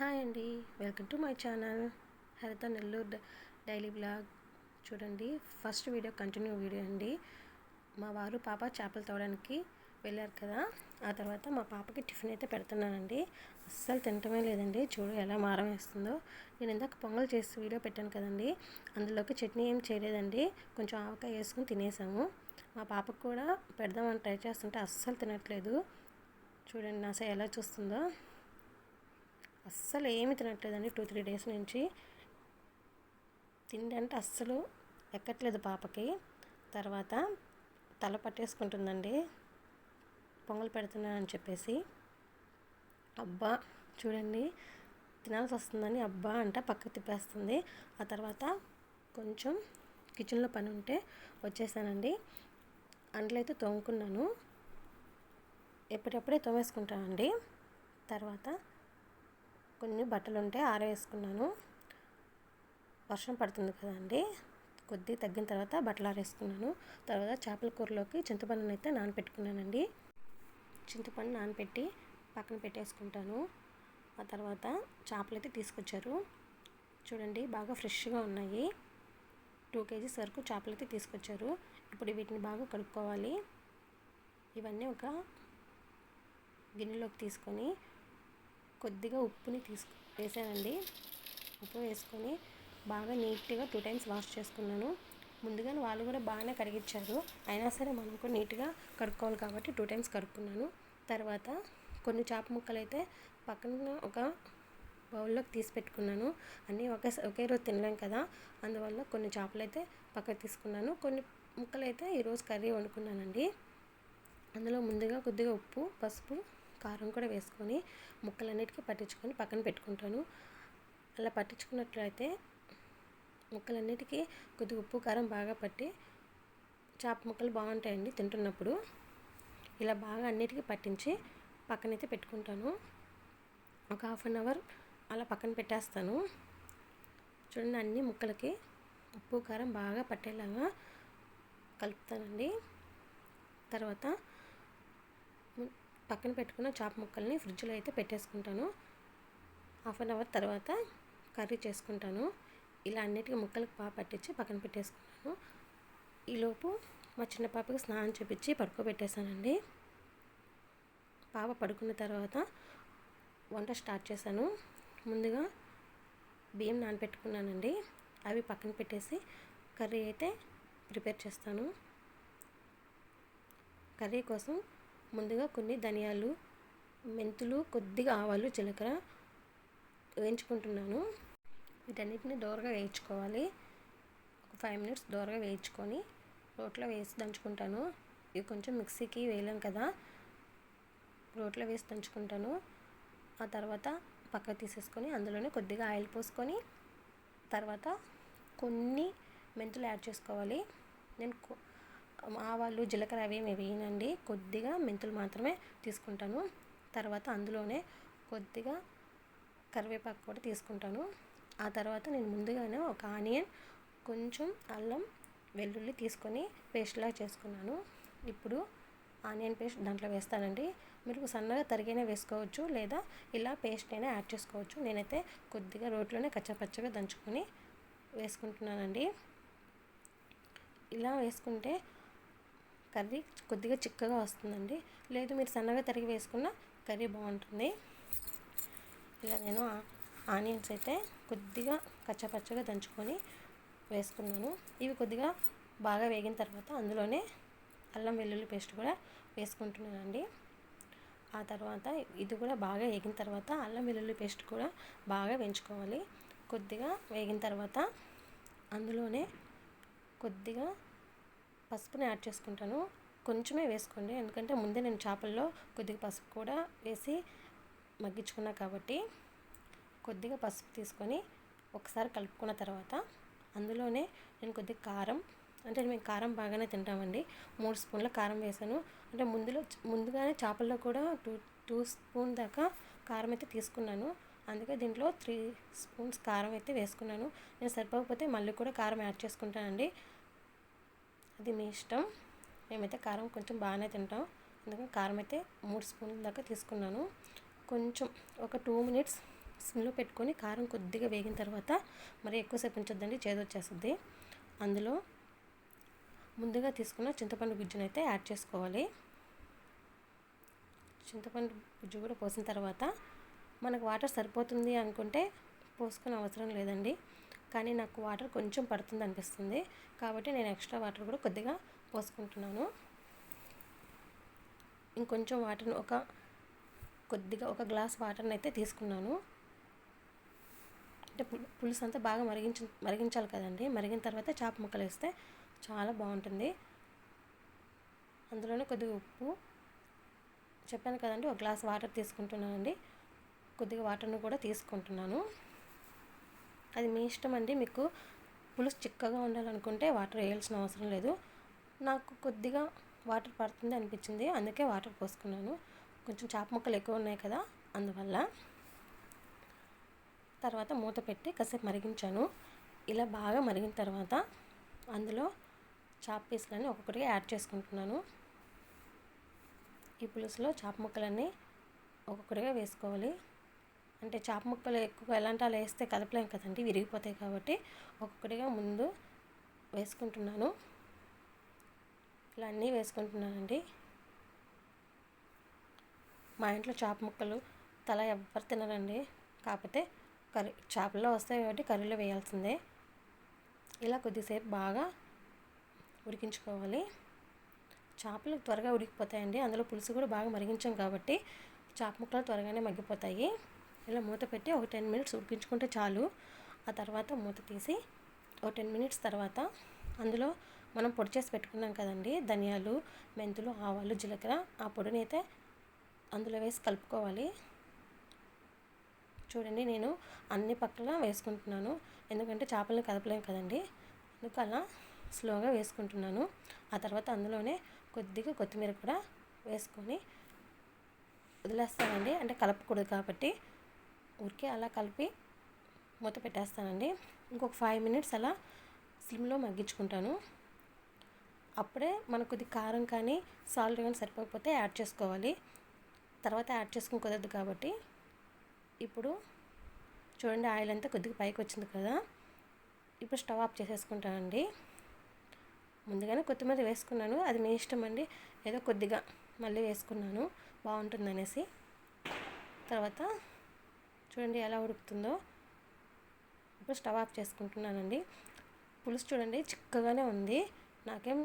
Hi అండి. Welcome to my channel. Haritha Nellore డ- daily blog. చూడండి ఫస్ట్ వీడియో కంటిన్యూ వీడియో అండి. మా వారు పాప చేపలు తోవడానికి వెళ్ళారు కదా. ఆ తర్వాత మా పాపకి టిఫిన్ అయితే పెడుతున్నానండి. అస్సలు తినటమే లేదండి. చూడు ఎలా మారం వేస్తుందో. నేను ఇందాక పొంగల్ చేసి వీడియో పెట్టాను కదండి. అందులోకి చట్నీ ఏం చేయలేదండి. కొంచెం ఆవకాయ వేసుకుని తినేసాము. మా పాపకు కూడా పెడదామని ట్రై చేస్తుంటే అస్సలు తినట్లేదు. చూడండి నా ఎలా చూస్తుందో. అస్సలు ఏమి తినట్లేదండి. టూ త్రీ డేస్ నుంచి తిండి అంటే అస్సలు ఎక్కట్లేదు పాపకి. తర్వాత తల పట్టేసుకుంటుందండి. పొంగల్ పెడుతున్నానని చెప్పేసి. అబ్బా చూడండి. తినాల్సి వస్తుందని అబ్బా అంట పక్కకు తిప్పేస్తుంది. ఆ తర్వాత కొంచెం కిచెన్లో పని ఉంటే వచ్చేసానండి. అందులో అయితే తోముకున్నాను. ఎప్పుడప్పుడే తోమేసుకుంటానండి. తర్వాత కొన్ని బట్టలు ఉంటే ఆరేసుకున్నాను. వర్షం పడుతుంది కదండి కొద్దిగా తగ్గిన తర్వాత బట్టలు ఆరేసుకున్నాను తర్వాత చేపల కూరలోకి చింతపండుని అయితే నానపెట్టుకున్నానండి. చింతపండు నానబెట్టి పక్కన పెట్టేసుకుంటాను. ఆ తర్వాత చేపలు అయితే తీసుకొచ్చారు. చూడండి బాగా ఫ్రెష్గా ఉన్నాయి. టూ కేజీస్ వరకు చేపలు అయితే తీసుకొచ్చారు. ఇప్పుడు వీటిని బాగా కడుక్కోవాలి. ఇవన్నీ ఒక గిన్నెలోకి తీసుకొని కొద్దిగా ఉప్పుని తీసుకు వేసానండి. ఉప్పు వేసుకొని బాగా నీట్గా టూ టైమ్స్ వాష్ చేసుకున్నాను. ముందుగానే వాళ్ళు కూడా బాగానే కడిగించారు అయినా సరే మనం కూడా నీట్గా కడుక్కోవాలి కాబట్టి టూ టైమ్స్ కడుక్కున్నాను. తర్వాత కొన్ని చేప ముక్కలు అయితే పక్కన ఒక బౌల్లోకి తీసి పెట్టుకున్నాను. అన్నీ ఒకే ఒకే రోజు తినలేం కదా. అందువల్ల కొన్ని చేపలు అయితే పక్కకు తీసుకున్నాను. కొన్ని ముక్కలు అయితే ఈరోజు కర్రీ వండుకున్నానండి. అందులో ముందుగా కొద్దిగా ఉప్పు పసుపు కారం కూడా వేసుకొని ముక్కలన్నిటికీ పట్టించుకొని పక్కన పెట్టుకుంటాను. అలా పట్టించుకున్నట్లయితే ముక్కలన్నిటికీ కొద్దిగా ఉప్పు కారం బాగా పట్టి చేప ముక్కలు బాగుంటాయండి తింటున్నప్పుడు. ఇలా బాగా అన్నిటికీ పట్టించి పక్కనైతే పెట్టుకుంటాను. ఒక హాఫ్ అన్ అవర్ అలా పక్కన పెట్టేస్తాను. చూడండి అన్ని ముక్కలకి ఉప్పు కారం బాగా పట్టేలాగా కలుపుతానండి. తర్వాత పక్కన పెట్టుకున్న చాప ముక్కల్ని ఫ్రిడ్జ్లో అయితే పెట్టేసుకుంటాను. హాఫ్ అన్ అవర్ తర్వాత కర్రీ చేసుకుంటాను. ఇలా అన్నిటికీ ముక్కలకు బాగా పట్టించి పక్కన పెట్టేసుకున్నాను. ఈలోపు మా చిన్న పాపకి స్నానం చేపించి పడుకోబెట్టేశానండి. పాప పడుకున్న తర్వాత వంట స్టార్ట్ చేశాను. ముందుగా బియ్యం నానబెట్టుకున్నానండి. అవి పక్కన పెట్టేసి కర్రీ అయితే ప్రిపేర్ చేస్తాను. కర్రీ కోసం ముందుగా కొన్ని ధనియాలు మెంతులు కొద్దిగా ఆవాలు జీలకర్ర వేయించుకుంటున్నాను. వీటన్నిటిని దోరగా వేయించుకోవాలి. ఒక ఫైవ్ మినిట్స్ దోరగా వేయించుకొని రోట్లో వేసి దంచుకుంటాను. ఇవి కొంచెం మిక్సీకి వేయలేం కదా. రోట్లో వేసి దంచుకుంటాను. ఆ తర్వాత పక్కకు తీసేసుకొని అందులోనే కొద్దిగా ఆయిల్ పోసుకొని తర్వాత కొన్ని మెంతులు యాడ్ చేసుకోవాలి. నేను కొ- ఆవాలు జీలకర్ర అవేమి వేయనండి. కొద్దిగా మెంతులు మాత్రమే తీసుకుంటాను. తర్వాత అందులోనే కొద్దిగా కరివేపాకు కూడా తీసుకుంటాను. ఆ తర్వాత నేను ముందుగానే ఒక ఆనియన్ కొంచెం అల్లం వెల్లుల్లి తీసుకొని పేస్ట్లా చేసుకున్నాను. ఇప్పుడు ఆనియన్ పేస్ట్ దాంట్లో వేస్తానండి. మీరు సన్నగా తరిగైనా వేసుకోవచ్చు లేదా ఇలా పేస్ట్ అయినా యాడ్ చేసుకోవచ్చు. నేనైతే కొద్దిగా రోట్లోనే కచ్చపచ్చగా దంచుకొని వేసుకుంటున్నానండి. ఇలా వేసుకుంటే కర్రీ కొద్దిగా చిక్కగా వస్తుందండి. లేదు మీరు సన్నగా తరిగి వేసుకున్న కర్రీ బాగుంటుంది. ఇలా నేను ఆనియన్స్ అయితే కొద్దిగా కచ్చపచ్చగా దంచుకొని వేసుకున్నాను. ఇవి కొద్దిగా బాగా వేగిన తర్వాత అందులోనే అల్లం వెల్లుల్లి పేస్ట్ కూడా వేసుకుంటున్నానండి. ఆ తర్వాత ఇది కూడా బాగా వేగిన తర్వాత అల్లం వెల్లుల్లి పేస్ట్ కూడా బాగా వేయించుకోవాలి. కొద్దిగా వేగిన తర్వాత అందులోనే కొద్దిగా పసుపుని యాడ్ చేసుకుంటాను. కొంచెమే వేసుకోండి. ఎందుకంటే ముందే నేను చేపల్లో కొద్దిగా పసుపు కూడా వేసి మగ్గించుకున్నా కాబట్టి కొద్దిగా పసుపు తీసుకొని ఒకసారి కలుపుకున్న తర్వాత అందులోనే నేను కొద్దిగా కారం అంటే మేము కారం బాగానే తింటామండి. మూడు స్పూన్ల కారం వేసాను. అంటే ముందులో ముందుగానే చేపల్లో కూడా టూ టూ స్పూన్ దాకా కారం అయితే తీసుకున్నాను. అందుకే దీంట్లో త్రీ స్పూన్స్ కారం అయితే వేసుకున్నాను. నేను సరిపోకపోతే మళ్ళీ కూడా కారం యాడ్ చేసుకుంటానండి. అది మీ ఇష్టం. మేమైతే కారం కొంచెం బాగానే తింటాం. అందుకని కారం అయితే మూడు స్పూన్ల దాకా తీసుకున్నాను. కొంచెం ఒక టూ మినిట్స్ సిమ్లో పెట్టుకొని కారం కొద్దిగా వేగిన తర్వాత మరి ఎక్కువసేపు ఉంచొద్దండి చేదొచ్చేస్తుంది అందులో ముందుగా తీసుకున్న చింతపండు గుజ్జును అయితే యాడ్ చేసుకోవాలి. చింతపండు గుజ్జు కూడా పోసిన తర్వాత మనకు వాటర్ సరిపోతుంది అనుకుంటే పోసుకునే అవసరం లేదండి. కానీ నాకు వాటర్ కొంచెం పడుతుంది అనిపిస్తుంది కాబట్టి నేను ఎక్స్ట్రా వాటర్ కూడా కొద్దిగా పోసుకుంటున్నాను. ఇంకొంచెం వాటర్ని ఒక కొద్దిగా ఒక గ్లాస్ వాటర్ని అయితే తీసుకున్నాను. అంటే పులుసు అంతా బాగా మరిగించ మరిగించాలి కదండి. మరిగిన తర్వాత చేప ముక్కలు వేస్తే చాలా బాగుంటుంది. అందులోనే కొద్దిగా ఉప్పు. చెప్పాను కదండి ఒక గ్లాస్ వాటర్ తీసుకుంటున్నానండి. కొద్దిగా వాటర్ను కూడా తీసుకుంటున్నాను. అది మీ ఇష్టం అండి మీకు పులుసు చిక్కగా ఉండాలనుకుంటే వాటర్ వేయాల్సిన అవసరం లేదు. నాకు కొద్దిగా వాటర్ పడుతుంది అనిపించింది అందుకే వాటర్ పోసుకున్నాను. కొంచెం చేప ముక్కలు ఎక్కువ ఉన్నాయి కదా అందువల్ల. తర్వాత మూత పెట్టి కాసేపు మరిగించాను. ఇలా బాగా మరిగిన తర్వాత అందులో చేప పీసులన్నీ ఒక్కొక్కటిగా యాడ్ చేసుకుంటున్నాను. ఈ పులుసులో చేప ముక్కలన్నీ ఒక్కొక్కటిగా వేసుకోవాలి. అంటే చేప ముక్కలు ఎక్కువ ఎలాంటి అలా వేస్తే కలపలేం కదండి విరిగిపోతాయి కాబట్టి ఒక్కొక్కటిగా ముందు వేసుకుంటున్నాను. ఇలా అన్నీ వేసుకుంటున్నానండి. మా ఇంట్లో చేప ముక్కలు తల ఎవ్వరు తినరండి కాకపోతే కర్రీ చేపల్లో వస్తాయి కాబట్టి కర్రీలో వేయాల్సిందే. ఇలా కొద్దిసేపు బాగా ఉడికించుకోవాలి. చేపలు త్వరగా ఉడికిపోతాయండి అందులో పులుసు కూడా బాగా మరిగించాం కాబట్టి చేప ముక్కలు త్వరగానే మగ్గిపోతాయి. ఇలా మూత పెట్టి ఒక టెన్ మినిట్స్ ఉడికించుకుంటే చాలు. ఆ తర్వాత మూత తీసి ఒక టెన్ మినిట్స్ తర్వాత అందులో మనం పొడి చేసి పెట్టుకున్నాం కదండి ధనియాలు మెంతులు ఆవాలు జీలకర్ర ఆ పొడిని అయితే అందులో వేసి కలుపుకోవాలి. చూడండి నేను అన్ని పక్కల వేసుకుంటున్నాను. ఎందుకంటే చేపలను కదపలేం కదండి అందుకు అలా స్లోగా వేసుకుంటున్నాను. ఆ తర్వాత అందులోనే కొద్దిగా కొత్తిమీర కూడా వేసుకొని వదిలేస్తానండి. అంటే కలపకూడదు కాబట్టి ఊరికే అలా కలిపి మూత పెట్టేస్తానండి. ఇంకొక ఫైవ్ మినిట్స్ అలా సిమ్లో మగ్గించుకుంటాను. అప్పుడే మనకు కొద్ది కారం కానీ సాల్ట్ కానీ సరిపోకపోతే యాడ్ చేసుకోవాలి. తర్వాత యాడ్ చేసుకుని కుదరదు కాబట్టి ఇప్పుడు చూడండి ఆయిల్ అంతా కొద్దిగా పైకి వచ్చింది కదా. ఇప్పుడు స్టవ్ ఆఫ్ చేసేసుకుంటానండి. ముందుగానే కొత్తిమీర వేసుకున్నాను. అది మీ ఇష్టం అండి. ఏదో కొద్దిగా మళ్ళీ వేసుకున్నాను. బాగుంటుంది అనేసి. తర్వాత చూడండి ఎలా ఉడుకుతుందో. ఇప్పుడు స్టవ్ ఆఫ్ చేసుకుంటున్నానండి. పులుసు చూడండి చిక్కగానే ఉంది. నాకేం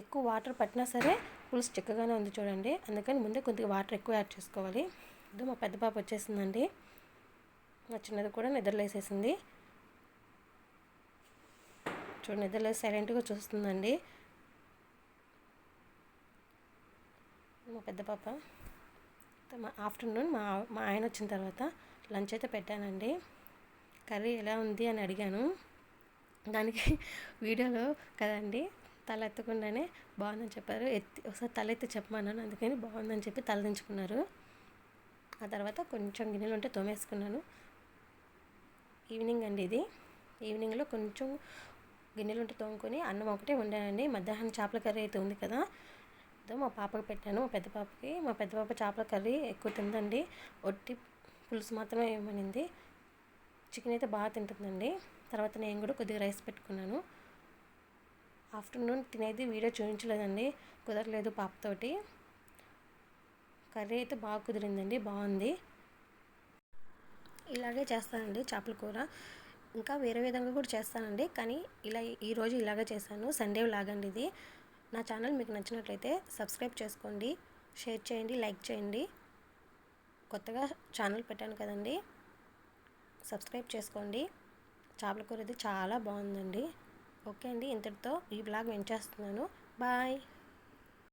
ఎక్కువ వాటర్ పట్టినా సరే పులుసు చిక్కగానే ఉంది చూడండి. అందుకని ముందే కొద్దిగా వాటర్ ఎక్కువ యాడ్ చేసుకోవాలి. ఇది మా పెద్ద పాప వచ్చేసిందండి. మా చిన్నది కూడా నిద్రలేసేసింది. చూడండి నిద్రలేసి సైలెంట్గా చూస్తుందండి. మా పెద్ద పాప. మా ఆఫ్టర్నూన్ మా మా ఆయన వచ్చిన తర్వాత లంచ్ అయితే పెట్టానండి. కర్రీ ఎలా ఉంది అని అడిగాను. దానికి వీడియోలో కదండి తల ఎత్తకుండానే బాగుందని చెప్పారు. ఎత్తి ఒకసారి తల ఎత్తి చెప్పమన్నాను అందుకని బాగుందని చెప్పి తల దించుకున్నారు. ఆ తర్వాత కొంచెం గిన్నెలు ఉంటే తోమేసుకున్నాను. ఈవినింగ్ అండి ఇది. ఈవినింగ్లో కొంచెం గిన్నెలు ఉంటే తోముకొని అన్నం ఒకటే వండానండి. మధ్యాహ్నం చేపల కర్రీ అయితే ఉంది కదా మా పాపకు పెట్టాను. మా పెద్ద పాపకి మా పెద్ద పాప చేపల కర్రీ ఎక్కువ తిందండి. ఒట్టి పులుసు మాత్రమే ఏమనింది? చికెన్ అయితే బాగా తింటుందండి. తర్వాత నేను కూడా కొద్దిగా రైస్ పెట్టుకున్నాను. ఆఫ్టర్నూన్ తినేది వీడియో చూపించలేదండి. కుదరలేదు పాపతోటి. కర్రీ అయితే బాగా కుదిరిందండి. బాగుంది. ఇలాగే చేస్తానండి చేపల కూర. ఇంకా వేరే విధంగా కూడా చేస్తానండి. కానీ ఇలా ఈరోజు ఇలాగే చేశాను. సండే లాగండి ఇది. నా ఛానల్ మీకు నచ్చినట్లయితే సబ్స్క్రైబ్ చేసుకోండి. షేర్ చేయండి. లైక్ చేయండి. కొత్తగా ఛానల్ పెట్టాను కదండి సబ్స్క్రైబ్ చేసుకోండి. చేపల కూర ఇది చాలా బాగుందండి. ఓకే అండి ఇంతటితో ఈ బ్లాగ్ చేస్తున్నాను. బాయ్.